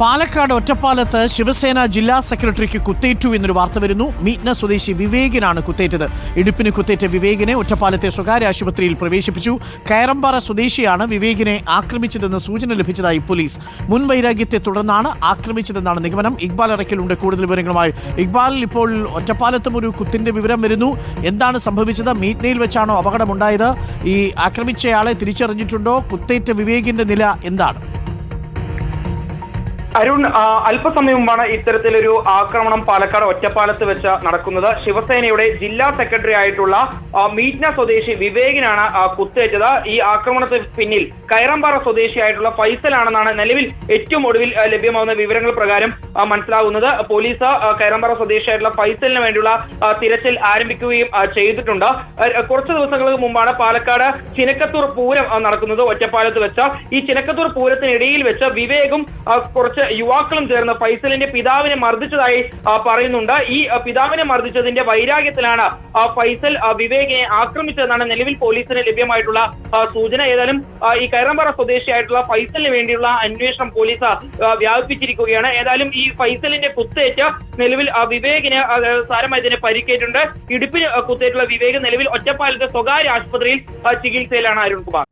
പാലക്കാട് ഒറ്റപ്പാലത്ത് ശിവസേന ജില്ലാ സെക്രട്ടറിക്ക് കുത്തേറ്റു എന്നൊരു വാർത്ത വരുന്നു. മീറ്റ്ന സ്വദേശി വിവേകിനാണ് കുത്തേറ്റത്. ഇടുപ്പിന് കുത്തേറ്റ വിവേകിനെ ഒറ്റപ്പാലത്തെ സ്വകാര്യ ആശുപത്രിയിൽ പ്രവേശിപ്പിച്ചു. കയറമ്പാറ സ്വദേശിയാണ് വിവേകിനെ ആക്രമിച്ചതെന്ന് സൂചന ലഭിച്ചതായി പോലീസ്. മുൻ വൈരാഗ്യത്തെ തുടർന്നാണ് ആക്രമിച്ചതെന്നാണ് നിഗമനം. ഇക്ബാൽ അറയ്ക്കലുണ്ട്. കൂടുതൽ വിവരങ്ങളുമായി ഇക്ബാൽ ഇപ്പോൾ ഒറ്റപ്പാലത്തും ഒരു കുത്തിന്റെ വിവരം വരുന്നു. എന്താണ് സംഭവിച്ചത്? മീറ്റ്നയിൽ വെച്ചാണോ അപകടമുണ്ടായത്? ഈ ആക്രമിച്ചയാളെ തിരിച്ചറിഞ്ഞിട്ടുണ്ടോ? കുത്തേറ്റ വിവേകിന്റെ നില എന്താണ്? അരുൺ അല്പസമയം മുമ്പാണ് ഇത്തരത്തിലൊരു ആക്രമണം പാലക്കാട് ഒറ്റപ്പാലത്ത് വെച്ച് നടക്കുന്നത്. ശിവസേനയുടെ ജില്ലാ സെക്രട്ടറി ആയിട്ടുള്ള മീറ്റ്ന സ്വദേശി വിവേകിനാണ് കുത്തേറ്റത്. ഈ ആക്രമണത്തിന് പിന്നിൽ കയറമ്പാറ സ്വദേശിയായിട്ടുള്ള ഫൈസലാണെന്നാണ് നിലവിൽ ഏറ്റവും ഒടുവിൽ ലഭ്യമാകുന്ന വിവരങ്ങൾ പ്രകാരം മനസ്സിലാകുന്നത് പോലീസ് കയറമ്പാറ സ്വദേശിയായിട്ടുള്ള ഫൈസലിന് വേണ്ടിയുള്ള തിരച്ചിൽ ആരംഭിക്കുകയും ചെയ്തിട്ടുണ്ട്. കുറച്ച് ദിവസങ്ങൾക്ക് മുമ്പാണ് പാലക്കാട് ചിനക്കത്തൂർ പൂരം നടക്കുന്നത് ഒറ്റപ്പാലത്ത് വെച്ച്. ഈ ചിനക്കത്തൂർ പൂരത്തിനിടയിൽ വെച്ച് വിവേകും ആ, യുവാക്കളും ചേർന്ന് ഫൈസലിന്റെ പിതാവിനെ മർദ്ദിച്ചതായി പറയുന്നുണ്ട്. ഈ പിതാവിനെ മർദ്ദിച്ചതിന്റെ വൈരാഗ്യത്തിലാണ് ഫൈസൽ വിവേകിനെ ആക്രമിച്ചതെന്നാണ് നിലവിൽ പോലീസിന് ലഭ്യമായിട്ടുള്ള സൂചന. ഏതായാലും ഈ കയറമ്പാറ സ്വദേശിയായിട്ടുള്ള ഫൈസലിന് വേണ്ടിയുള്ള അന്വേഷണം പോലീസ് വ്യാപിപ്പിച്ചിരിക്കുകയാണ്. ഏതായാലും ഈ ഫൈസലിന്റെ കുത്തേറ്റ് നിലവിൽ വിവേകിന് സാരമായി തന്നെ പരിക്കേറ്റുണ്ട് ഇടുപ്പിന് കുത്തേറ്റുള്ള വിവേക് നിലവിൽ ഒറ്റപ്പാലത്തെ സ്വകാര്യ ആശുപത്രിയിൽ ചികിത്സയിലാണ് അരുൺകുമാർ.